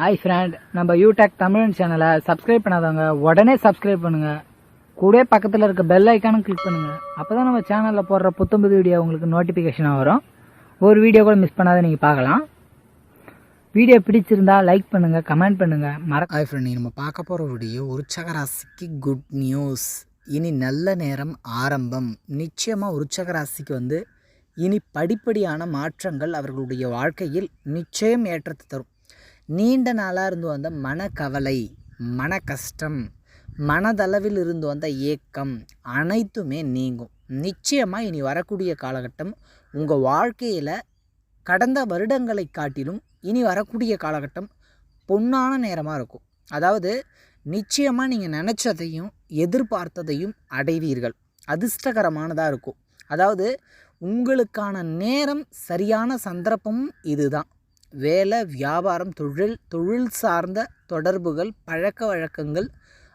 Hi friend நம்ம யூடெக் தமிழ் சேனலை subscribe பண்ணாதவங்க உடனே சப்ஸ்கிரைப் பண்ணுங்க. கூட பக்கத்தில் இருக்க பெல் ஐக்கானும் கிளிக் பண்ணுங்க. அப்பதான் நம்ம சேனலில் போடுற புத்தம்புது வீடியோ உங்களுக்கு நோட்டிஃபிகேஷனாக வரும். ஒரு வீடியோ கூட மிஸ் பண்ணாத நீங்கள் பார்க்கலாம். வீடியோ பிடிச்சிருந்தா லைக் பண்ணுங்க கமெண்ட் பண்ணுங்க. மற ஹாய் ஃப்ரெண்ட் நம்ம பார்க்க போகிற வீடியோ உற்சக ராசிக்கு குட் நியூஸ் இனி நல்ல நேரம் ஆரம்பம். நிச்சயமாக உற்சக ராசிக்கு வந்து இனி படிப்படியான மாற்றங்கள் அவர்களுடைய வாழ்க்கையில் நிச்சயம் ஏற்றத்தை தரும். நீண்ட நாளாக இருந்து வந்த மனக்கவலை மன கஷ்டம் மனதளவில் இருந்து வந்த ஏக்கம் அனைத்துமே நீங்கும். நிச்சயமாக இனி வரக்கூடிய காலகட்டம் உங்கள் வாழ்க்கையில் கடந்த வருடங்களை காட்டிலும் இனி வரக்கூடிய காலகட்டம் பொன்னான நேரமாக இருக்கும். அதாவது நிச்சயமாக நீங்கள் நினச்சதையும் எதிர்பார்த்ததையும் அடைவீர்கள். அதிர்ஷ்டகரமானதாக இருக்கும். அதாவது உங்களுக்கான நேரம் சரியான சந்தர்ப்பமும் இதுதான். வேலை வியாபாரம் தொழில் தொழில் சார்ந்த தொடர்புகள் பழக்க வழக்கங்கள்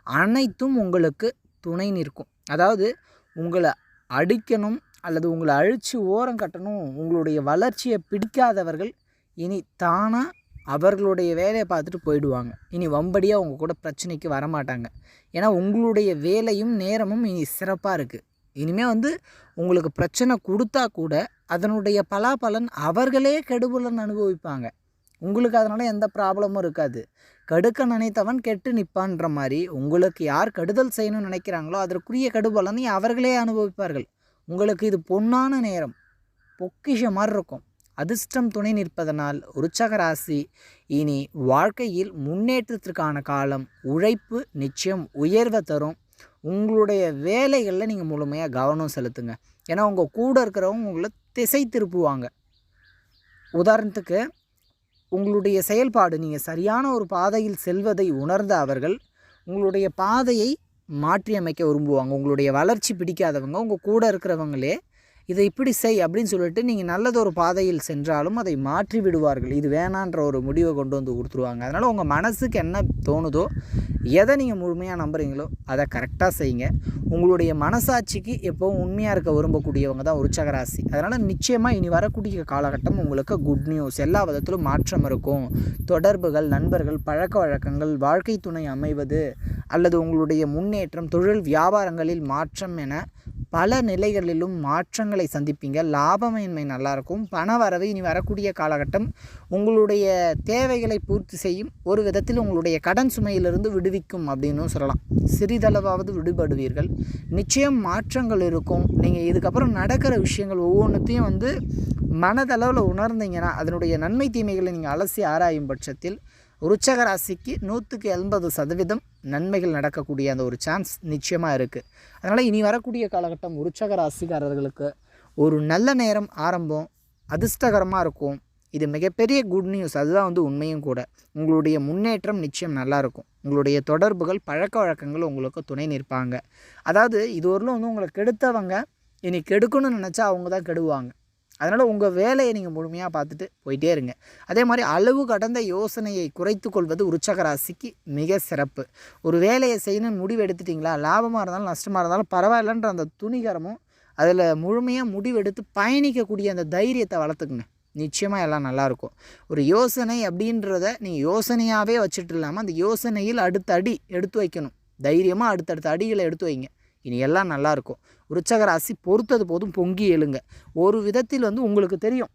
அனைத்தும் உங்களுக்கு துணை நிற்கும். அதாவது உங்களை அடிக்கணும் அல்லது உங்களை அழித்து ஓரம் கட்டணும் உங்களுடைய வளர்ச்சியை பிடிக்காதவர்கள் இனி தானாக அவர்களுடைய வேலையை பார்த்துட்டு போயிடுவாங்க. இனி வம்படியாக உங்கள் கூட பிரச்சனைக்கு வரமாட்டாங்க. ஏன்னா உங்களுடைய வேலையும் நேரமும் இனி சிறப்பாக இருக்குது இனிமேல் வந்து உங்களுக்கு பிரச்சனை கொடுத்தா கூட அதனுடைய பலாபலன் அவர்களே கெடுபலன் அனுபவிப்பாங்க. உங்களுக்கு அதனால் எந்த ப்ராப்ளமும் இருக்காது. கெடுக்க நினைத்தவன் கெட்டு நிற்பான்ற மாதிரி உங்களுக்கு யார் கெடுதல் செய்யணும்னு நினைக்கிறாங்களோ அதற்குரிய கெடுபலனை அவர்களே அனுபவிப்பார்கள். உங்களுக்கு இது பொன்னான நேரம் பொக்கிஷ மாதிரி இருக்கும். அதிர்ஷ்டம் துணை நிற்பதனால் உற்சக ராசி இனி வாழ்க்கையில் முன்னேற்றத்திற்கான காலம் உழைப்பு நிச்சயம் உயர்வை தரும். உங்களுடைய வேலைகளில் நீங்கள் முழுமையாக கவனம் செலுத்துங்க. ஏன்னா உங்கள் கூட இருக்கிறவங்க உங்களை திசை திருப்புவாங்க உதாரணத்துக்கு உங்களுடைய செயல்பாடு நீங்கள் சரியான ஒரு பாதையில் செல்வதை உணர்ந்த அவர்கள் உங்களுடைய பாதையை மாற்றி அமைக்க விரும்புவாங்க. உங்களுடைய வளர்ச்சி பிடிக்காதவங்க உங்கள் கூட இருக்கிறவங்களே இதை இப்படி செய் அப்படின்னு சொல்லிட்டு நீங்கள் நல்லதொரு பாதையில் சென்றாலும் அதை மாற்றி விடுவார்கள். இது வேணான்ற ஒரு முடிவை கொண்டு வந்து கொடுத்துருவாங்க. அதனால் உங்கள் மனசுக்கு என்ன தோணுதோ எதை நீங்கள் முழுமையாக நம்புறீங்களோ அதை கரெக்டாக செய்யுங்க. உங்களுடைய மனசாட்சிக்கு எப்போவும் உண்மையாக இருக்க விரும்பக்கூடியவங்க தான் உற்சகராசி அதனால் நிச்சயமாக இனி வரக்கூடிய காலகட்டம் உங்களுக்கு குட் நியூஸ் எல்லா விதத்திலும் மாற்றம் இருக்கும். தொடர்புகள் நண்பர்கள் பழக்க வழக்கங்கள் வாழ்க்கை துணை அமைவது அல்லது உங்களுடைய முன்னேற்றம் தொழில் வியாபாரங்களில் மாற்றம் என பல நிலைகளிலும் மாற்றங்களை சந்திப்பீங்க. லாபமின்மை நல்லாயிருக்கும். பண வரவு இனி வரக்கூடிய காலகட்டம் உங்களுடைய தேவைகளை பூர்த்தி செய்யும். ஒரு விதத்தில் உங்களுடைய கடன் சுமையிலிருந்து விடுவிக்கும் அப்படின்னு சொல்லலாம். சிறிதளவாவது விடுபடுவீர்கள். நிச்சயம் மாற்றங்கள் இருக்கும். நீங்கள் இதுக்கப்புறம் நடக்கிற விஷயங்கள் ஒவ்வொன்றுத்தையும் வந்து மனதளவில் உணர்ந்தீங்கன்னா அதனுடைய நன்மை தீமைகளை நீங்கள் அலசி ஆராயும் பட்சத்தில் உற்சக ராசிக்கு நூற்றுக்கு எண்பது சதவீதம் நன்மைகள் நடக்கக்கூடிய அந்த ஒரு சான்ஸ் நிச்சயமாக இருக்குது அதனால் இனி வரக்கூடிய காலகட்டம் உற்சக ராசிக்காரர்களுக்கு ஒரு நல்ல நேரம் ஆரம்பம் அதிர்ஷ்டகரமாக இருக்கும். இது மிகப்பெரிய குட் நியூஸ் அதுதான் வந்து உண்மையும் கூட. உங்களுடைய முன்னேற்றம் நிச்சயம் நல்லாயிருக்கும் உங்களுடைய தொடர்புகள் பழக்க வழக்கங்கள் உங்களுக்கு துணை நிற்பாங்க. அதாவது இது வரலும் வந்து உங்களை கெடுத்தவங்க இனி கெடுக்கணும்னு நினச்சா அவங்க தான் கெடுவாங்க. அதனால் உங்கள் வேலையை நீங்கள் முழுமையாக பார்த்துட்டு போயிட்டே இருங்க. அதே மாதிரி அளவு கடந்த யோசனையை குறைத்து கொள்வது உற்சக ராசிக்கு மிக சிறப்பு. ஒரு வேலையை செய்யணும்னு முடிவு எடுத்துட்டிங்களா? லாபமாக இருந்தாலும் நஷ்டமாக இருந்தாலும் பரவாயில்லன்ற அந்த துணிகரமும் அதில் முழுமையாக முடிவெடுத்து பயணிக்கக்கூடிய அந்த தைரியத்தை வளர்த்துக்குங்க. நிச்சயமாக எல்லாம் நல்லாயிருக்கும் ஒரு யோசனை அப்படின்றத நீங்கள் யோசனையாகவே வச்சுட்டு இல்லாமல் அந்த யோசனையில் அடுத்த அடி எடுத்து வைக்கணும். தைரியமாக அடுத்தடுத்த அடிகளை எடுத்து வைங்க. இனி எல்லாம் நல்லாயிருக்கும் விருச்சக ராசி பொறுத்தது போதும் பொங்கி எழுங்க. ஒரு விதத்தில் வந்து உங்களுக்கு தெரியும்.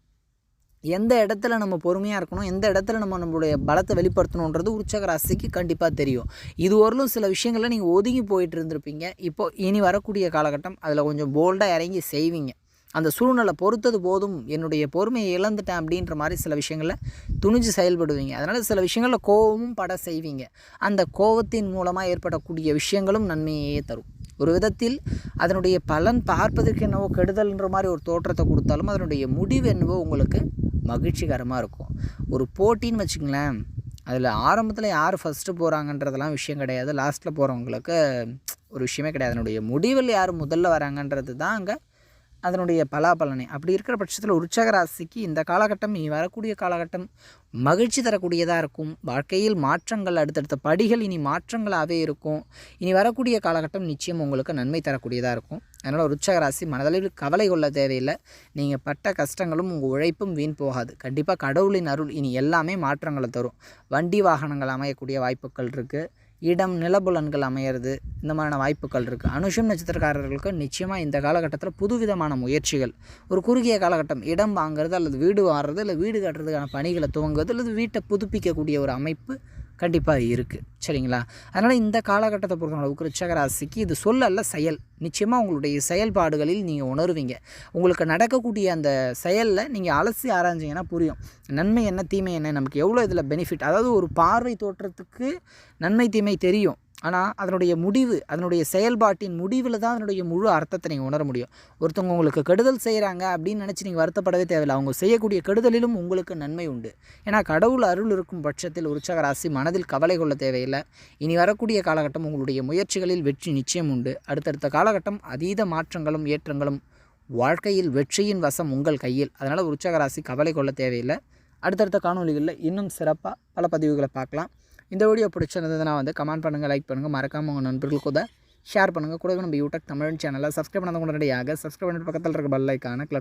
எந்த இடத்துல நம்ம பொறுமையாக இருக்கணும் எந்த இடத்துல நம்ம நம்மளுடைய பலத்தை வெளிப்படுத்தணுன்றது உற்சக ராசிக்கு கண்டிப்பாக தெரியும். இது வரலும் சில விஷயங்களில் நீங்கள் ஒதுங்கி போயிட்டு இருந்திருப்பீங்க இப்போ இனி வரக்கூடிய காலகட்டம் அதில் கொஞ்சம் போல்டாக இறங்கி செய்வீங்க. அந்த சூழ்நிலை பொறுத்தது போதும் என்னுடைய பொறுமையை இழந்துட்டேன் அப்படின்ற மாதிரி சில விஷயங்களில் துணிஞ்சு செயல்படுவீங்க. அதனால் சில விஷயங்களில் கோபமும் பட செய்வீங்க. அந்த கோபத்தின் மூலமாக ஏற்படக்கூடிய விஷயங்களும் நன்மையே தரும். ஒரு விதத்தில் அதனுடைய பலன் பார்ப்பதற்கு என்னவோ கெடுதல்ன்ற மாதிரி ஒரு தோற்றத்தை கொடுத்தாலும் அதனுடைய முடிவு என்னவோ உங்களுக்கு மகிழ்ச்சிகரமாக இருக்கும். ஒரு போட்டின்னு வச்சுங்களேன் அதில் ஆரம்பத்தில் யார் ஃபஸ்ட்டு போகிறாங்கன்றதெல்லாம் விஷயம் கிடையாது. லாஸ்ட்டில் போகிறவங்களுக்கு ஒரு விஷயமே கிடையாது. அதனுடைய முடிவில் யார் முதல்ல வராங்கன்றது தான் அங்கே அதனுடைய பலாபலனை. அப்படி இருக்கிற பட்சத்தில் உற்சக ராசிக்கு இந்த காலகட்டம் இனி வரக்கூடிய காலகட்டம் மகிழ்ச்சி தரக்கூடியதாக இருக்கும். வாழ்க்கையில் மாற்றங்கள் அடுத்தடுத்த படிகள் இனி மாற்றங்களாகவே இருக்கும். இனி வரக்கூடிய காலகட்டம் நிச்சயம் உங்களுக்கு நன்மை தரக்கூடியதாக இருக்கும். அதனால் உற்சக ராசி மனதளவில் கவலை கொள்ள தேவையில்லை. நீங்கள் பட்ட கஷ்டங்களும் உங்கள் உழைப்பும் வீண் போகாது. கண்டிப்பாக கடவுளின் அருள் இனி எல்லாமே மாற்றங்களை தரும். வண்டி வாகனங்கள் அமையக்கூடிய வாய்ப்புகள் இருக்குது இடம் நிலபுலன்கள் அமையிறது. இந்த மாதிரியான வாய்ப்புகள் இருக்குது அனுஷம் நட்சத்திரக்காரர்களுக்கு நிச்சயமாக இந்த காலகட்டத்தில் புதுவிதமான முயற்சிகள். ஒரு குறுகிய காலகட்டம். இடம் வாங்குறது அல்லது வீடு வாங்குறது இல்லை வீடு கட்டுறதுக்கான பணிகளை துவங்குவது அல்லது வீட்டை புதுப்பிக்கக்கூடிய ஒரு அமைப்பு கண்டிப்பாக இருக்குது சரிங்களா? அதனால் இந்த காலகட்டத்தை பொறுத்தவரை ரிச்சக இது சொல்லல்ல செயல். நிச்சயமாக உங்களுடைய செயல்பாடுகளில் நீங்கள் உணருவீங்க. உங்களுக்கு நடக்கக்கூடிய அந்த செயலில் நீங்கள் அலசி ஆராய்ஞ்சிங்கன்னா புரியும். நன்மை என்ன தீமை என்ன நமக்கு எவ்வளோ இதில் பெனிஃபிட் அதாவது ஒரு பார்வை தோற்றத்துக்கு நன்மை தீமை தெரியும். ஆனால் அதனுடைய முடிவு அதனுடைய செயல்பாட்டின் முடிவில் தான் அதனுடைய முழு அர்த்தத்தை நீங்கள் உணர முடியும். ஒருத்தவங்க உங்களுக்கு கெடுதல் செய்கிறாங்க அப்படின்னு நினச்சி நீங்கள் வருத்தப்படவே தேவையில்லை. அவங்க செய்யக்கூடிய கெடுதலிலும் உங்களுக்கு நன்மை உண்டு. ஏன்னா கடவுள் அருள் இருக்கும் பட்சத்தில் உற்சக ராசி மனதில் கவலை கொள்ள தேவையில்லை. இனி வரக்கூடிய காலகட்டம் உங்களுடைய முயற்சிகளில் வெற்றி நிச்சயம் உண்டு. அடுத்தடுத்த காலகட்டம் அதீத மாற்றங்களும் ஏற்றங்களும் வாழ்க்கையில் வெற்றியின் வசம் உங்கள் கையில். அதனால் உற்சக ராசி கவலை கொள்ள தேவையில்லை. அடுத்தடுத்த காணொலிகளில் இன்னும் சிறப்பாக பல பதிவுகளை பார்க்கலாம். இந்த வீடியோ பிடிச்சிருந்ததுன்னா வந்து கமெண்ட் பண்ணுங்கள் லைக் பண்ணுங்கள் மறக்காமல் உங்கள் நண்பர்களுக்கு கூட ஷேர் பண்ணுங்கள் கூட நம்ம யூடியூப் தமிழ் சேனலை சப்ஸ்கிரைப் பண்ணாத உடனடியாக சப்ஸ்கிரைப் பண்ணிட்டு பக்கத்தில் இருக்க பெல் ஐக்கான கிளப்